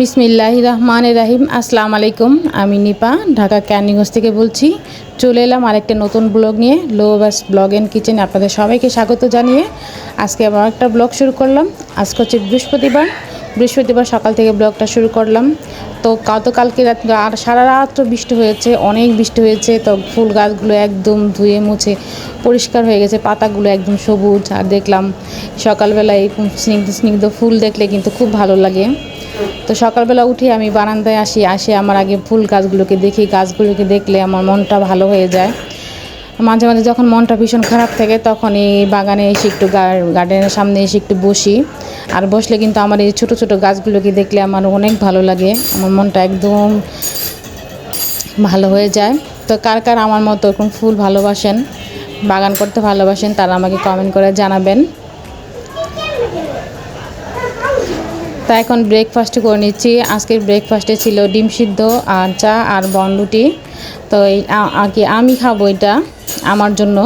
বিসমিল্লাহ রহমান রাহিম। আসসালামু আলাইকুম। আমি নিপা, ঢাকা ক্যানিগঞ্জ থেকে বলছি, চলে এলাম আরেকটা নতুন ব্লগ নিয়ে লো বাস ব্লগ অ্যান্ড কিচেন আপনাদের সবাইকে স্বাগত জানিয়ে। আজকে আবার একটা ব্লগ শুরু করলাম। আজকে হচ্ছে বৃহস্পতিবার। বৃহস্পতিবার সকাল থেকে ব্লগটা শুরু করলাম। তো গতকালকে রাত আর সারা রাত তো বৃষ্টি হয়েছে, অনেক বৃষ্টি হয়েছে। তো ফুল গাছগুলো একদম ধুয়ে মুছে পরিষ্কার হয়ে গেছে, পাতাগুলো একদম সবুজ। আর দেখলাম সকালবেলা স্নিগ্ধ স্নিগ্ধ ফুল দেখলে কিন্তু খুব ভালো লাগে। তো সকালবেলা উঠে আমি বারান্দায় আসি, আসে আমার আগে ফুল গাছগুলোকে দেখি, গাছগুলোকে দেখলে আমার মনটা ভালো হয়ে যায়। মাঝে মাঝে যখন মনটা ভীষণ খারাপ থাকে তখন এই বাগানে এসে একটু গার্ডেনের সামনে এসে একটু বসি। আর বসলে কিন্তু আমার এই ছোটো ছোটো গাছগুলোকে দেখলে আমার অনেক ভালো লাগে, আমার মনটা একদম ভালো হয়ে যায়। তো কার কার আমার মতো এরকম ফুল ভালোবাসেন, বাগান করতে ভালোবাসেন তারা আমাকে কমেন্ট করে জানাবেন। তা এখন ব্রেকফাস্ট করে নিচ্ছি। আজকের ব্রেকফাস্টে ছিল ডিম সিদ্ধ, আর চা, আর বনরুটি তো এই কি, আমি খাব এটা আমার জন্য।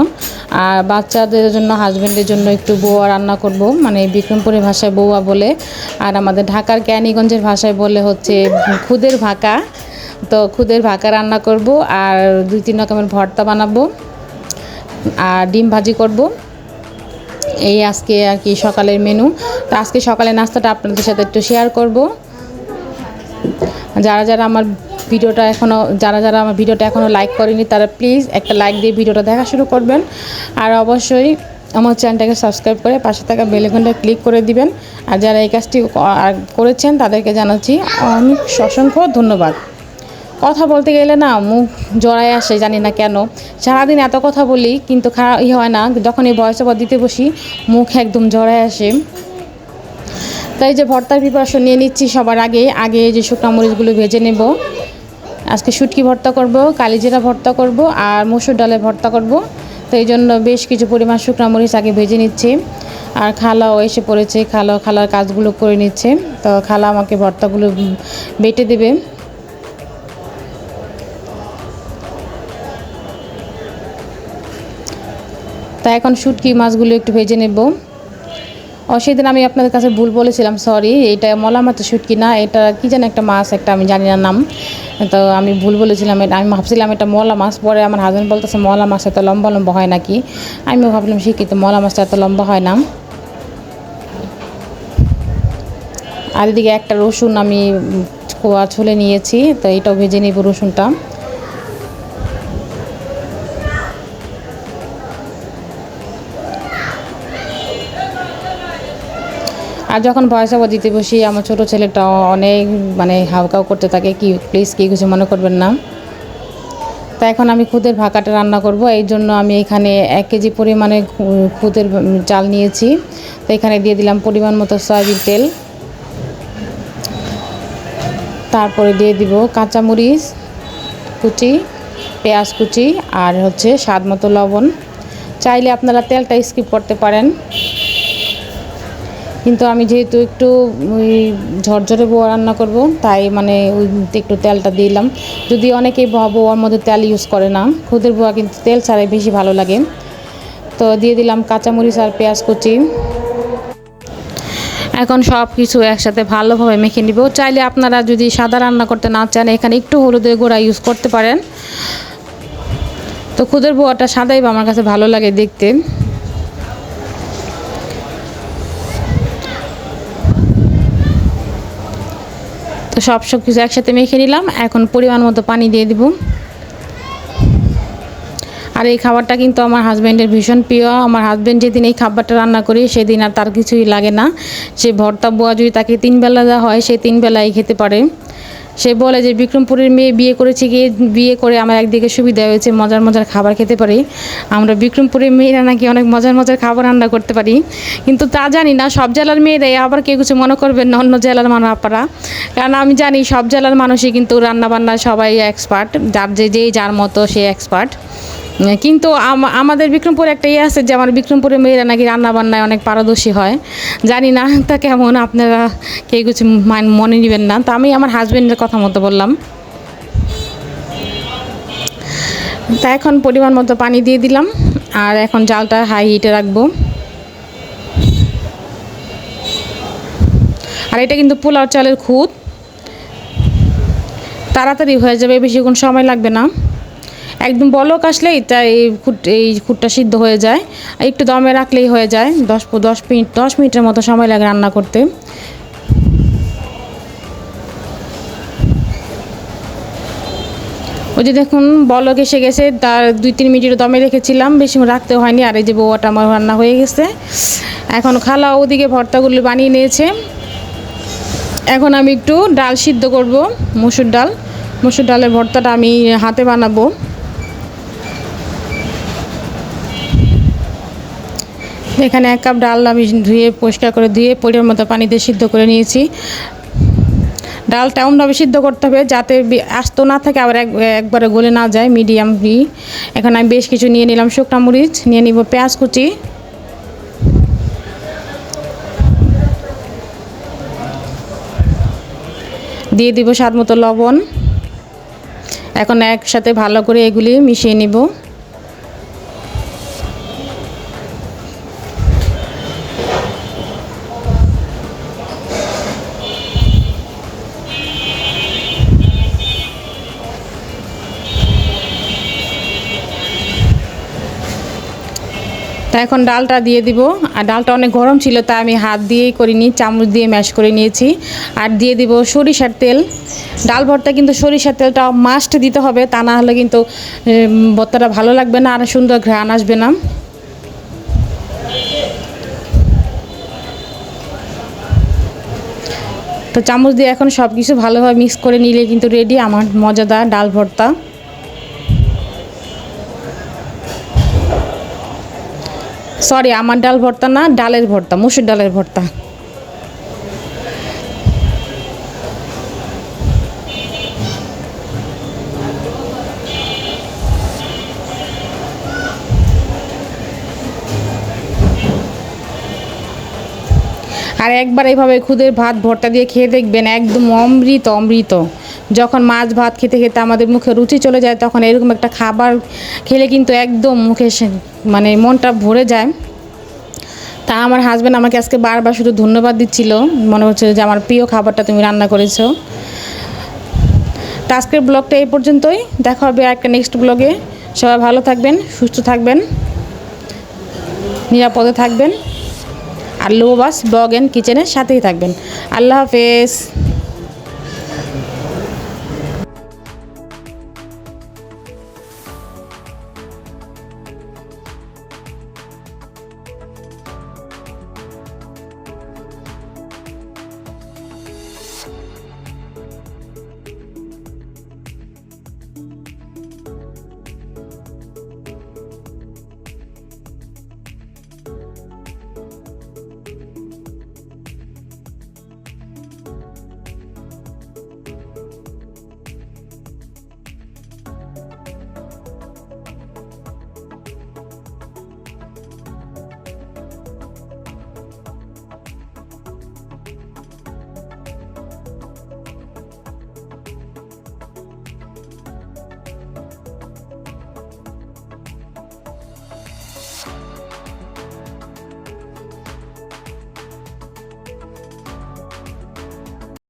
আর বাচ্চাদের জন্য হাজব্যান্ডের জন্য একটু বৌয়া রান্না করব। মানে বিক্রমপুরের ভাষায় বৌয়া বলে। আর আমাদের ঢাকার ক্যানিগঞ্জের ভাষায় বলে হচ্ছে খুদের ভাকা। তো খুদের ভাকা রান্না করব, আর দুই তিন রকমের ভর্তা বানাবো। আর ডিম ভাজি করব। এই আজকে আর কি সকালের মেনু তো আজকে সকালের নাস্তাটা আপনাদের সাথে একটু শেয়ার করব। যারা যারা আমার ভিডিওটা এখনও যারা যারা আমার ভিডিওটা এখনও লাইক করেনি, তারা প্লিজ একটা লাইক দিয়ে ভিডিওটা দেখা শুরু করবেন। আর অবশ্যই আমার চ্যানেলটাকে সাবস্ক্রাইব করে পাশে থাকা বেলেকনটা ক্লিক করে দিবেন। আর যারা এই কাজটি করেছেন, তাদেরকে জানাচ্ছি অনেক অসংখ্য ধন্যবাদ। কথা বলতে গেলে না মুখ জড়ায় আসে, জানি না কেন। সারাদিন এত কথা বলি, কিন্তু খারাপ ই হয় না, যখন এই বয়স ওভার দিতে বসি, মুখ একদম জড়ায় আসে। তাই যে ভর্তার প্রিপারেশন নিয়ে নিচ্ছি সবার আগে আগে যে শুকনো মরিচগুলো ভেজে নেব। আজকে শুটকি ভর্তা করব, কালিজিরা ভর্তা করব, আর মসুর ডালে ভর্তা করব। তো এই জন্য বেশ কিছু পরিমাণ শুকনো মরিচ আগে ভেজে নিচ্ছি। আর খালাও এসে পড়েছে খালা খালার কাজগুলো করে নিচ্ছে। তো খালা আমাকে ভর্তাগুলো বেটে দেবে। তা এখন শুটকি মাছগুলো একটু ভেজে নেব। ও সেদিন আমি আপনাদের কাছে ভুল বলেছিলাম সরি এটা মলা মাছের শুটকি না, এটা কী যেন একটা মাছ, একটা আমি জানি না নাম। তো আমি ভুল বলেছিলাম, এটা আমি ভাবছিলাম এটা মলা মাছ, পরে আমার হাজব্যান্ড বলতেছে মলা মাছ এত লম্বা লম্বা হয় নাকি? আমিও ভাবলাম শিক্ষিত মলা মাছটা এত লম্বা হয় না। আর এদিকে একটা রসুন আমি খোয়া ছুলে নিয়েছি, তো এটাও ভেজে নিব রসুনটা। আর যখন ভয়েস ওভার দিতে বসি, আমার ছোটো ছেলেটা অনেক মানে হাউকাউ করতে থাকে, কি প্লিজ কি কিছু মনে করবেন না। তা এখন আমি খুদের ভাকাটা রান্না করব, এই জন্য আমি এখানে এক কেজি পরিমাণে খুদের চাল নিয়েছি। তো এখানে দিয়ে দিলাম পরিমাণ মতো সয়াবিন তেল। তারপরে দিয়ে দিব কাঁচামরিচ কুচি, পেঁয়াজ কুচি আর হচ্ছে স্বাদ মতো লবণ। চাইলে আপনারা তেলটা স্কিপ করতে পারেন। কিন্তু আমি যেহেতু একটু ওই ঝরঝরে বোয়া রান্না করব, তাই মানে ওই একটু তেলটা দিলাম। যদি অনেকেই বোয়ার মধ্যে তেল ইউজ করে না, খুদের বোয়া কিন্তু তেল ছাড়াই বেশি ভালো লাগে। তো দিয়ে দিলাম কাঁচামরিচ আর পেঁয়াজ কুচি। এখন সব কিছু একসাথে ভালোভাবে মেখে নিব। চাইলে আপনারা যদি সাদা রান্না করতে না চান, এখানে একটু হলুদের গোড়া ইউজ করতে পারেন। তো খুদের বোয়াটা সাদাই আমার কাছে ভালো লাগে দেখতে। তো সব সব কিছু একসাথে মেখে নিলাম। এখন পরিমাণ মতো পানি দিয়ে দিব। আর এই খাবারটা কিন্তু আমার হাজব্যান্ডের ভীষণ প্রিয়। আমার হাজব্যান্ড যেদিন এই খাবারটা রান্না করি, সেদিন আর তার কিছুই লাগে না। সে ভর্তা বোয়া যদি তাকে তিনবেলা দেওয়া হয়, সে তিন বেলায় খেতে পারে। সে বলে যে, বিক্রমপুরের মেয়ে বিয়ে করেছে গিয়ে বিয়ে করে আমার একদিকে সুবিধা হয়েছে, মজার মজার খাবার খেতে পারি। আমরা বিক্রমপুরের মেয়েরা নাকি অনেক মজার মজার খাবার রান্না করতে পারি। কিন্তু তা জানি না, সব জেলার মেয়েরাই আবার কেউ কিছু মনে করবেন না, অন্য জেলার মানুষ আপারা। কারণ আমি জানি সব জেলার মানুষই কিন্তু রান্নাবান্না সবাই এক্সপার্ট যার যে যেই যার মতো সে এক্সপার্ট কিন্তু আমাদের বিক্রমপুরে একটা ইয়ে আছে যে আমার বিক্রমপুরের মেয়েরা নাকি রান্নাবান্নায় অনেক পারদর্শী হয়। জানি না, তা কেমন? আপনারা কেউ কিছু মনে নেবেন না। তা আমি আমার হাজব্যান্ডের কথা মতো বললাম। তা এখন পরিমাণ মতো পানি দিয়ে দিলাম। আর এখন জালটা হাই হিটে রাখব। আর এটা কিন্তু পোলাও চালের খুদ। তাড়াতাড়ি হয়ে যাবে, বেশিক্ষণ সময় লাগবে না। একদম বলক আসলেই তা এই খুট, এই খুঁটটা সিদ্ধ হয়ে যায়। একটু দমে রাখলেই হয়ে যায়। দশ দশ মিনিট, দশ মিনিটের মতো সময় লাগে রান্না করতে। ওই যে দেখুন, বলক এসে গেছে। তার দুই, তিন মিনিট দমে রেখেছিলাম। বেশি রাখতে হয়নি। আর এই যে বউটা আমার রান্না হয়ে গেছে। এখন খালা ওদিকে ভর্তাগুলো বানিয়ে নিয়েছে। এখন আমি একটু ডাল সিদ্ধ করব, মুসুর ডাল। মুসুর ডালের ভর্তাটা আমি হাতে বানাবো। এখানে এক কাপ ডাল আমি ধুয়ে পরিষ্কার করে ধুয়ে পরিমাণ মতো পানিতে সিদ্ধ করে নিয়েছি। ডালটা এমনভাবে সিদ্ধ করতে হবে যাতে আস্ত না থাকে, আবার এক একবারে গলে না যায় মিডিয়াম ই। এখন আমি বেশ কিছু নিয়ে নিলাম শুকনা মরিচ, নিয়ে নিব পেঁয়াজ কুচি। দিয়ে দিব স্বাদ মতো লবণ। এখন একসাথে ভালো করে এগুলি মিশিয়ে নিব। তা এখন ডালটা দিয়ে দিব। আর ডালটা অনেক গরম ছিল তাই আমি হাত দিয়েই করিনি, চামচ দিয়ে ম্যাশ করে নিয়েছি। আর দিয়ে দিব সরিষার তেল। ডাল ভর্তা কিন্তু সরিষার তেলটা মাস্ট দিতে হবে, তা না হলে কিন্তু ভর্তাটা ভালো লাগবে না আর সুন্দর ঘ্রাণ আসবে না। তো চামচ দিয়ে এখন সব কিছু ভালোভাবে মিক্স করে নিলে কিন্তু রেডি আমার মজাদার ডাল ভর্তা। সরি আমার ডাল ভর্তা না, ডালের ভর্তা, মুসুর ডালের ভর্তা। আর একবার এইভাবে খুদের ভাত, ভর্তা দিয়ে খেয়ে দেখবেন, একদম অমৃত অমৃত। যখন মাছ ভাত খেতে খেতে আমাদের মুখে রুচি চলে যায়, তখন এরকম একটা খাবার খেলে কিন্তু একদম মুখে মানে মনটা ভরে যায়। তা আমার হাজব্যান্ড আমাকে আজকে বারবার শুধু ধন্যবাদ দিচ্ছিল। মনে হচ্ছে যে আমার প্রিয় খাবারটা তুমি রান্না করেছ। তো আজকের ব্লগটা এই পর্যন্তই। দেখা হবে একটা নেক্সট ব্লগে সবাই ভালো থাকবেন, সুস্থ থাকবেন, নিরাপদে থাকবেন। আর লোবাস ব্লগ অ্যান্ড কিচেনের সাথেই থাকবেন। আল্লাহ হাফেজ।